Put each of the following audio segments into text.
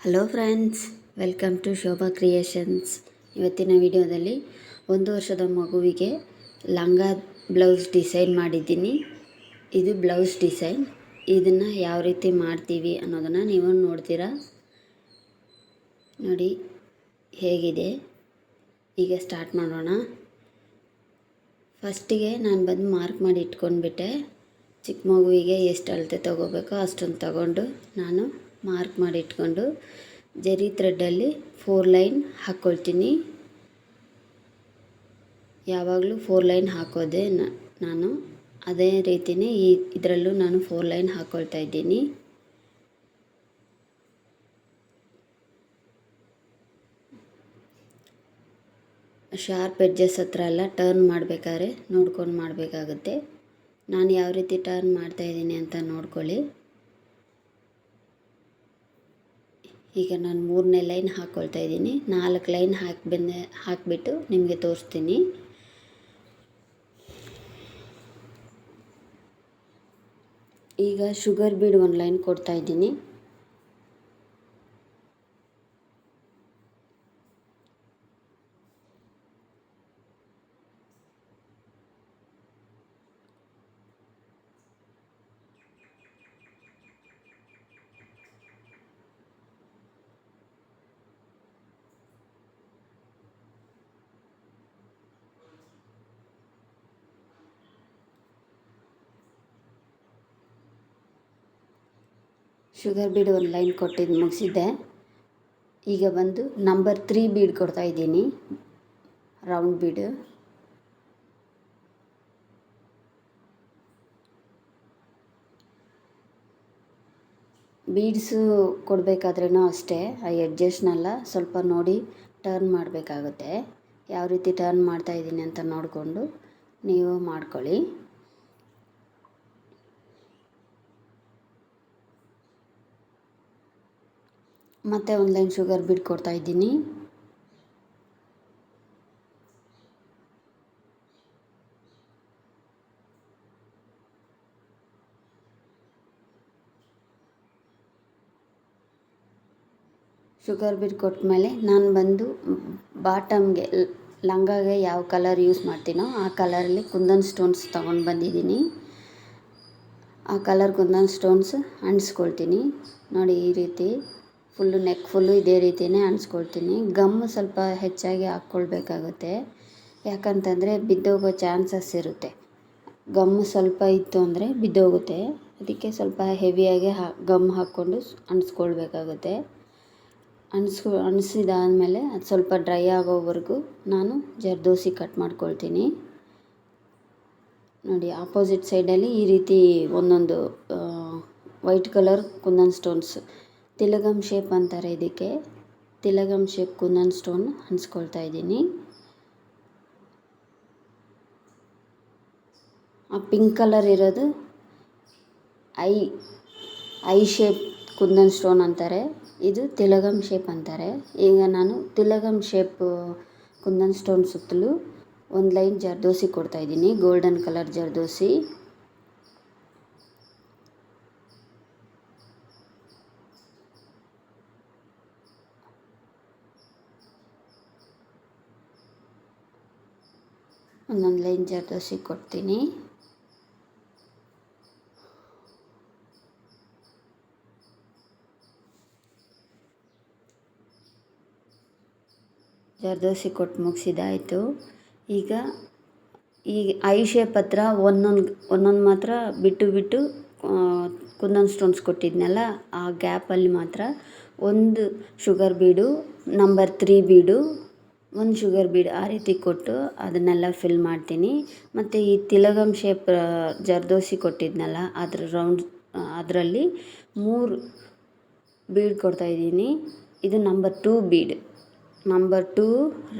Hello friends welcome to Shobha creations ಇವತ್ತಿನ ವಿಡಿಯೋದಲ್ಲಿ ಒಂದು ವರ್ಷದ ಮಗುವಿಗೆ ಲಂಗ ಬ್ಲೌಸ್ ಡಿಸೈನ್ ಮಾಡಿದ್ದೀನಿ. ಇದು ಬ್ಲೌಸ್ ಡಿಸೈನ್. ಇದನ್ನು ಯಾವ ರೀತಿ ಮಾಡ್ತೀವಿ ಅನ್ನೋದನ್ನು ನೀವು ನೋಡ್ತೀರಾ? ನೋಡಿ, ಹೇಗಿದೆ? ಈಗ ಸ್ಟಾರ್ಟ್ ಮಾಡೋಣ. ಫಸ್ಟಿಗೆ ನಾನು ಬಂದು ಮಾರ್ಕ್ ಮಾಡಿ ಇಟ್ಕೊಂಡ್ಬಿಟ್ಟೆ. ಚಿಕ್ಕ ಮಗುವಿಗೆ ಎಷ್ಟು ಅಳತೆ ತೊಗೋಬೇಕೋ ಅಷ್ಟೊಂದು ತಗೊಂಡು ನಾನು ಮಾರ್ಕ್ ಮಾಡಿ ಇಟ್ಕೊಂಡು ಜರಿ ಥ್ರೆಡ್ಡಲ್ಲಿ ಫೋರ್ ಲೈನ್ ಹಾಕ್ಕೊಳ್ತೀನಿ ಯಾವಾಗಲೂ ಫೋರ್ ಲೈನ್ ಹಾಕೋದೆ ನಾನು. ಅದೇ ರೀತಿಯೇ ಈ ಇದರಲ್ಲೂ ನಾನು ಫೋರ್ ಲೈನ್ ಹಾಕ್ಕೊಳ್ತಾ ಇದ್ದೀನಿ. ಶಾರ್ಪ್ ಎಡ್ಜಸ್ ಹತ್ರ ಎಲ್ಲ ಟರ್ನ್ ಮಾಡಬೇಕಾದ್ರೆ ನೋಡ್ಕೊಂಡು ಮಾಡಬೇಕಾಗುತ್ತೆ. ನಾನು ಯಾವ ರೀತಿ ಟರ್ನ್ ಮಾಡ್ತಾಯಿದ್ದೀನಿ ಅಂತ ನೋಡ್ಕೊಳ್ಳಿ. ಈಗ ನಾನು ಮೂರನೇ ಲೈನ್ ಹಾಕ್ಕೊಳ್ತಾ ಇದ್ದೀನಿ. ನಾಲ್ಕು ಲೈನ್ ಹಾಕಿ ಬೆನ್ನೆ ಹಾಕಿಬಿಟ್ಟು ನಿಮಗೆ ತೋರಿಸ್ತೀನಿ. ಈಗ ಶುಗರ್ ಬೀಡ್ ಒಂದು ಲೈನ್ ಕೊಡ್ತಾ ಇದ್ದೀನಿ. ಶುಗರ್ ಬೀಡ್ ಒಂದು ಲೈನ್ ಕೊಟ್ಟಿದ್ದು ಮುಗಿಸಿದ್ದೆ. ಈಗ ಬಂದು ನಂಬರ್ ತ್ರೀ ಬೀಡ್ ಕೊಡ್ತಾ ಇದ್ದೀನಿ. ರೌಂಡ್ ಬೀಡು ಬೀಡ್ಸು ಕೊಡಬೇಕಾದ್ರೂ ಅಷ್ಟೇ, ಆ ಎಡ್ಜಸ್ಟ್ನೆಲ್ಲ ಸ್ವಲ್ಪ ನೋಡಿ ಟರ್ನ್ ಮಾಡಬೇಕಾಗುತ್ತೆ. ಯಾವ ರೀತಿ ಟರ್ನ್ ಮಾಡ್ತಾ ಇದ್ದೀನಿ ಅಂತ ನೋಡಿಕೊಂಡು ನೀವು ಮಾಡ್ಕೊಳ್ಳಿ. ಮತ್ತು ಒಂದು ಲೈನ್ ಶುಗರ್ ಬಿಡ್ ಕೊಡ್ತಾ ಇದ್ದೀನಿ. ಶುಗರ್ ಬಿಡ್ ಕೊಟ್ಟ ಮೇಲೆ ನಾನು ಬಂದು ಬಾಟಮ್ಗೆ ಲಂಗಾಗೆ ಯಾವ ಕಲರ್ ಯೂಸ್ ಮಾಡ್ತೀನೋ ಆ ಕಲರಲ್ಲಿ ಕುಂದನ್ ಸ್ಟೋನ್ಸ್ ತೊಗೊಂಡು ಬಂದಿದ್ದೀನಿ. ಆ ಕಲರ್ ಕುಂದನ್ ಸ್ಟೋನ್ಸ್ ಅಂಟಿಸ್ಕೊಳ್ತೀನಿ. ನೋಡಿ ಈ ರೀತಿ. ಫುಲ್ಲು ನೆಕ್ ಫುಲ್ಲು ಇದೇ ರೀತಿಯೇ ಅನ್ಸ್ಕೊಳ್ತೀನಿ. ಗಮ್ ಸ್ವಲ್ಪ ಹೆಚ್ಚಾಗಿ ಹಾಕ್ಕೊಳ್ಬೇಕಾಗುತ್ತೆ. ಯಾಕಂತಂದರೆ ಬಿದ್ದೋಗೋ ಚಾನ್ಸಸ್ ಇರುತ್ತೆ. ಗಮ್ ಸ್ವಲ್ಪ ಇತ್ತು ಅಂದರೆ ಬಿದ್ದೋಗುತ್ತೆ. ಅದಕ್ಕೆ ಸ್ವಲ್ಪ ಹೆವಿಯಾಗಿ ಹಾ, ಗಮ್ ಹಾಕ್ಕೊಂಡು ಅಣಿಸ್ಕೊಳ್ಬೇಕಾಗುತ್ತೆ ಅಣಿಸ್ಕೊ ಅಂಟಿಸಿದಾದ್ಮೇಲೆ ಅದು ಸ್ವಲ್ಪ ಡ್ರೈ ಆಗೋವರೆಗೂ ನಾನು ಜರ್ದೋಸಿ ಕಟ್ ಮಾಡ್ಕೊಳ್ತೀನಿ. ನೋಡಿ, ಆಪೋಸಿಟ್ ಸೈಡಲ್ಲಿ ಈ ರೀತಿ ಒಂದೊಂದು ವೈಟ್ ಕಲರ್ ಕುಂದನ್ ಸ್ಟೋನ್ಸ್ ತಿಲಗಮ್ ಶೇಪ್ ಅಂತಾರೆ ಇದಕ್ಕೆ. ತಿಲಗಂ ಶೇಪ್ ಕುಂದನ್ ಸ್ಟೋನ್ ಹಂಚ್ಕೊಳ್ತಾ ಇದ್ದೀನಿ. ಆ ಪಿಂಕ್ ಕಲರ್ ಇರೋದು I I shape kundan stone ಅಂತಾರೆ. ಇದು ತಿಲಗಮ್ ಶೇಪ್ ಅಂತಾರೆ. ಈಗ ನಾನು ತಿಲಗಂ ಶೇಪ್ ಕುಂದನ್ ಸ್ಟೋನ್ ಸುತ್ತಲೂ ಒಂದು ಲೈನ್ ಜರ್ದೋಸಿ ಕೊಡ್ತಾಯಿದ್ದೀನಿ ಗೋಲ್ಡನ್ ಕಲರ್ ಜರ್ದೋಸಿ. ಒಂದೊಂದು ಲೈನ್ ಜರ್ದೋಸಿ ಕೊಡ್ತೀನಿ. ಜರ್ದೋಸಿ ಕೊಟ್ಟು ಮುಗಿಸಿದಾಯಿತು. ಈಗ ಈ ಐ ಶೇಪ್ ಹತ್ರ ಒಂದೊಂದು ಒಂದೊಂದು ಮಾತ್ರ ಬಿಟ್ಟು ಬಿಟ್ಟು ಕುಂದನ್ ಸ್ಟೋನ್ಸ್ ಕೊಟ್ಟಿದ್ನಲ್ಲ, ಆ ಗ್ಯಾಪಲ್ಲಿ ಮಾತ್ರ ಒಂದು sugar bead number three bead ಒಂದು ಶುಗರ್ ಬೀಡ್ ಆ ರೀತಿ ಕೊಟ್ಟು ಅದನ್ನೆಲ್ಲ ಫಿಲ್ ಮಾಡ್ತೀನಿ. ಮತ್ತು ಈ ತಿಲಗಮ್ ಶೇಪ್ ಜರ್ದೋಸಿ ಕೊಟ್ಟಿದ್ನಲ್ಲ, ಅದ್ರ ರೌಂಡ್ ಅದರಲ್ಲಿ ಮೂರು ಬೀಡ್ ಕೊಡ್ತಾಯಿದ್ದೀನಿ ಇದು number two bead number two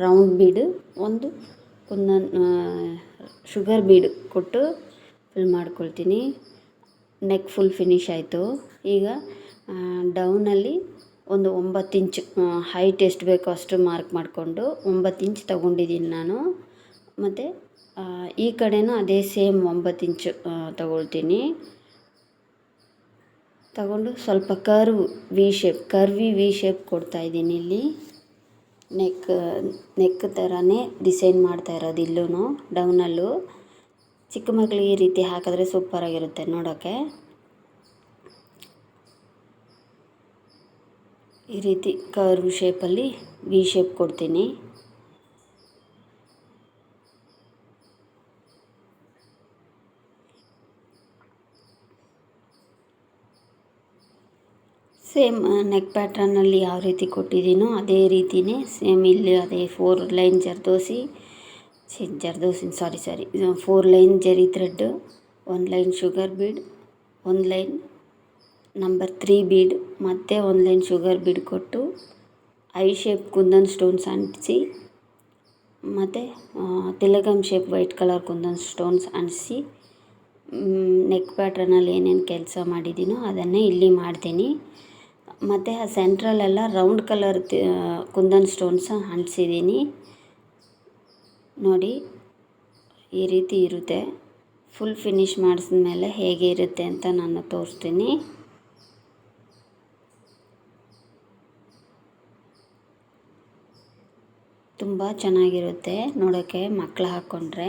round bead ಒಂದು ಒಂದು ಶುಗರ್ ಬೀಡ್ ಕೊಟ್ಟು ಫಿಲ್ ಮಾಡ್ಕೊಳ್ತೀನಿ. ನೆಕ್ ಫುಲ್ ಫಿನಿಶ್ ಆಯಿತು. ಈಗ ಡೌನಲ್ಲಿ ಒಂದು ಒಂಬತ್ತು ಇಂಚ್ ಹೈಟ್ ಎಷ್ಟು ಬೇಕೋ ಅಷ್ಟು ಮಾರ್ಕ್ ಮಾಡಿಕೊಂಡು ಒಂಬತ್ತು ಇಂಚ್ ತಗೊಂಡಿದ್ದೀನಿ ನಾನು. ಮತ್ತು ಈ ಕಡೆನೂ ಅದೇ ಸೇಮ್ ಒಂಬತ್ತು ಇಂಚ್ ತಗೊಳ್ತೀನಿ. ತಗೊಂಡು ಸ್ವಲ್ಪ curve V shape curvy V shape ಕೊಡ್ತಾ ಇದ್ದೀನಿ ಇಲ್ಲಿ. ನೆಕ್ ನೆಕ್ ಥರನೇ ಡಿಸೈನ್ ಮಾಡ್ತಾ ಇರೋದು ಇಲ್ಲೂ ಡೌನಲ್ಲೂ ಚಿಕ್ಕ ಮಕ್ಕಳಿಗೆ ಈ ರೀತಿ ಹಾಕಿದ್ರೆ ಸೂಪರಾಗಿರುತ್ತೆ ನೋಡೋಕ್ಕೆ ಈ ರೀತಿ ಕರ್ವ್ ಶೇಪಲ್ಲಿ ವಿ ಶೇಪ್ ಕೊಡ್ತೀನಿ. ಸೇಮ್ ನೆಕ್ ಪ್ಯಾಟ್ರನ್ನಲ್ಲಿ ಯಾವ ರೀತಿ ಕೊಟ್ಟಿದ್ದೀನೋ ಅದೇ ರೀತಿಯೇ ಸೇಮ್ ಇಲ್ಲಿ ಅದೇ four line zardozi zardozi sorry sorry four line zari thread ಒಂದು ಲೈನ್ ಶುಗರ್ ಬೀಡ್ ಒಂದು ಲೈನ್ ನಂಬರ್ ತ್ರೀ ಬೀಡ್ ಮತ್ತೆ ಒಂದು ಲೈನ್ ಶುಗರ್ ಬೀಡ್ ಕೊಟ್ಟು ಐ ಶೇಪ್ ಕುಂದನ್ ಸ್ಟೋನ್ಸ್ ಅಂಟಿಸಿ, ಮತ್ತು ತಿಲಗಮ್ shape white colour kundan stones ಅಂಟಿಸಿ ನೆಕ್ ಪ್ಯಾಟ್ರನಲ್ಲಿ ಏನೇನು ಕೆಲಸ ಮಾಡಿದ್ದೀನೋ ಅದನ್ನೇ ಇಲ್ಲಿ ಮಾಡ್ತೀನಿ. ಮತ್ತು ಆ ಸೆಂಟ್ರಲ್ಲೆಲ್ಲ ರೌಂಡ್ ಕಲರ್ ಕುಂದನ್ ಸ್ಟೋನ್ಸ್ ಅಂಟಿಸಿದ್ದೀನಿ ನೋಡಿ, ಈ ರೀತಿ ಇರುತ್ತೆ. ಫುಲ್ ಫಿನಿಶ್ ಮಾಡಿಸಿದ್ಮೇಲೆ ಹೇಗೆ ಇರುತ್ತೆ ಅಂತ ನಾನು ತೋರಿಸ್ತೀನಿ. ತುಂಬ ಚೆನ್ನಾಗಿರುತ್ತೆ ನೋಡೋಕ್ಕೆ ಮಕ್ಕಳು ಹಾಕ್ಕೊಂಡ್ರೆ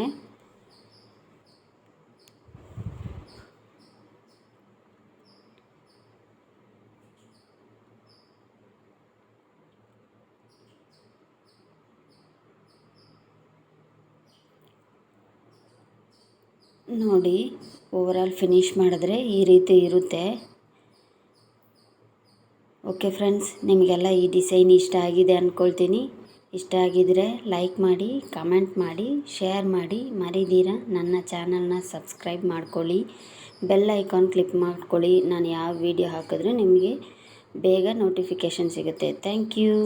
ನೋಡಿ ಓವರಾಲ್ ಫಿನಿಶ್ ಮಾಡಿದ್ರೆ ಈ ರೀತಿ ಇರುತ್ತೆ. ಓಕೆ ಫ್ರೆಂಡ್ಸ್ ನಿಮಗೆಲ್ಲ ಈ ಡಿಸೈನ್ ಇಷ್ಟ ಆಗಿದೆ ಅಂದ್ಕೊಳ್ತೀನಿ ಇಷ್ಟ ಆಗಿದ್ದರೆ ಲೈಕ್ ಮಾಡಿ ಕಮೆಂಟ್ ಮಾಡಿ ಶೇರ್ ಮಾಡಿ ಮರಿದೀರ ನನ್ನ ಚಾನಲ್ನ ಸಬ್ಸ್ಕ್ರೈಬ್ ಮಾಡ್ಕೊಳ್ಳಿ. ಬೆಲ್ ಐಕಾನ್ ಕ್ಲಿಕ್ ಮಾಡ್ಕೊಳ್ಳಿ. ನಾನು ಯಾವ ವಿಡಿಯೋ ಹಾಕಿದ್ರೂ ನಿಮಗೆ ಬೇಗ ನೋಟಿಫಿಕೇಷನ್ ಸಿಗುತ್ತೆ. Thank you